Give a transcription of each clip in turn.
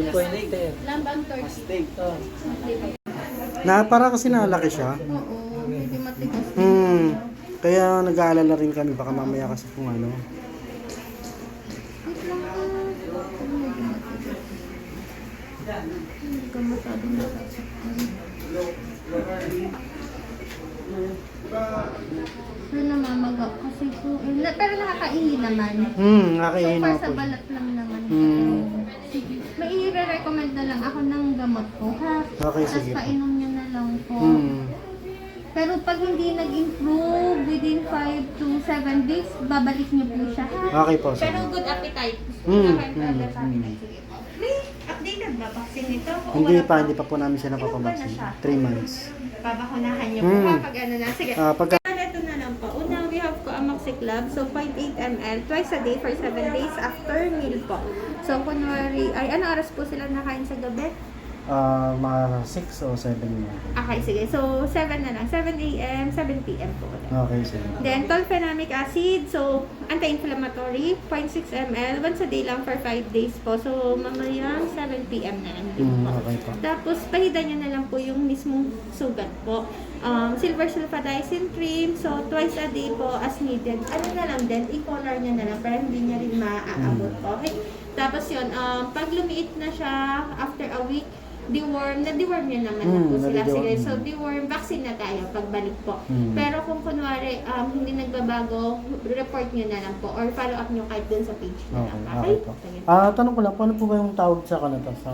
Lambang turkey. Oh. Na, para kasi nalaki siya. Oo, pwede matigas. Hmm. Kaya nag-aalala rin kami. Baka mamaya kasi kung ano. Pero medyo namamaga kasi po. eh, Pero nakakainin naman. Hmm, So nakakainin far ako. sa balat lang naman. Hmm. I-recommend na lang ako ng gamot ko ha. Okay, Tapos sige po. painom nyo na lang po. Hmm. Pero pag hindi nag-improve within 5 to 7 days, babalik niyo po siya ha. Okay po. Sige. Pero good appetite. Mm, Wala kayong mm, problem sa mm. appetite. Sige po. May updated ba vaccine nito? O Hindi wala pa, hindi pa po namin siya Ilan ba na napapabaksin. siya? 3 months. Babakunahan niyo po Mm. ha pag ano na. Sige. Ah, pagka Ito na lang po. Una, we have ko amoxiclav. So, 0.8 ml twice a day for 7 days after meal po. So, kunwari, ay ano oras po sila nakain sa gabi? Ah, mga 6 o 7 na. Okay, sige. So, 7 na lang. 7 a.m., 7 p.m. po ulit. Okay, sige. Then, tolfenamic acid. So, anti-inflammatory. 0.6 ml. Once a day lang for 5 days po. So, mamaya 7 p.m. na lang din Hmm, po. okay po. Tapos, pahidan nyo na lang po yung mismong sugat po. Um, silver sulfatizing cream. So, twice a day po as needed. Ano na lang din, i-color nyo na lang para hindi nyo rin maaabot po. Okay? Tapos yun, um, pag lumiit na siya after a week, deworm, na-deworm nyo naman na Mm, po sila. Sige, so deworm, vaccine na tayo pagbalik po. Mm. Pero kung kunwari, um, hindi nagbabago, report nyo na lang po or follow up nyo kahit dun sa page na Okay, lang. okay. Sige. Ah, tanong ko lang, paano po ba yung tawag sa kanata sa...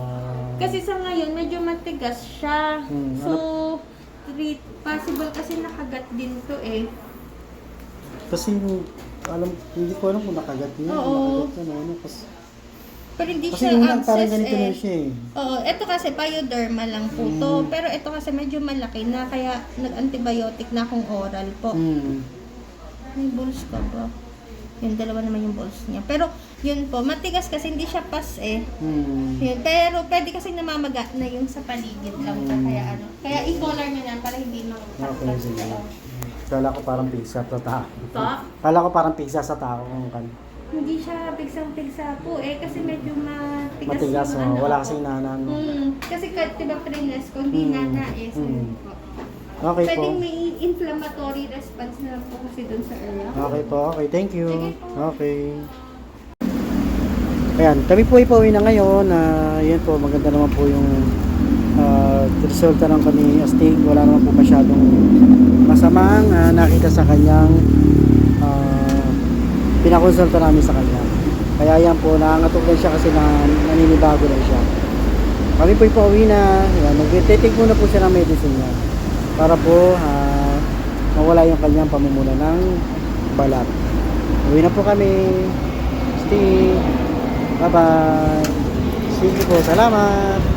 Kasi sa ngayon, medyo matigas siya. Hmm, So, treat, possible kasi nakagat din to eh. Kasi yung, alam, hindi ko alam kung nakagat niya. Oo. Nakagat niya, ano, kasi, Pero hindi kasi siya yung lang parang abscess ganito eh. na siya eh. Oo, ito kasi pyoderma lang po to. Mm. Pero ito kasi medyo malaki na kaya nag-antibiotic na akong oral po. Hmm. May balls ka ba? Yung dalawa naman yung balls niya. Pero yun po, matigas kasi hindi siya pas eh. Hmm. Yun. Pero pwede kasi namamaga na yung sa paligid lang. Mm. Kaya ano. Kaya i-collar nyo na para hindi Okay, makakapag sige. Kala ko parang pizza sa tao. Pa? Kala ko parang pizza sa tao kung kan. Hindi siya pigsang-pigsa po eh. Kasi medyo matigas Matigas, yung oh, wala ako. kasing nanan. Hmm. Kasi kahit diba prenes ko, hindi Mm. nanais. Mm. Po. Okay po. Pwedeng may inflammatory response na po kasi dun sa area. Okay po, okay, thank you. Sige po. Okay. Ayan, kami po ipauwi na ngayon. Uh, yan po, maganda naman po yung uh, resulta ng kami astig. Wala naman po masyadong masamang ah, nakita sa kanyang uh, pinakonsulta namin sa kanya. Kaya yan po, nangangatog lang siya kasi na, naninibago lang siya. Kami po ipauwi na. Ayan, nag-take muna po siya ng medicine niya. Para po ah, mawala yung kanyang pamumula ng balat. Uwi na po kami. Stay. Bye-bye. Sige po. Salamat.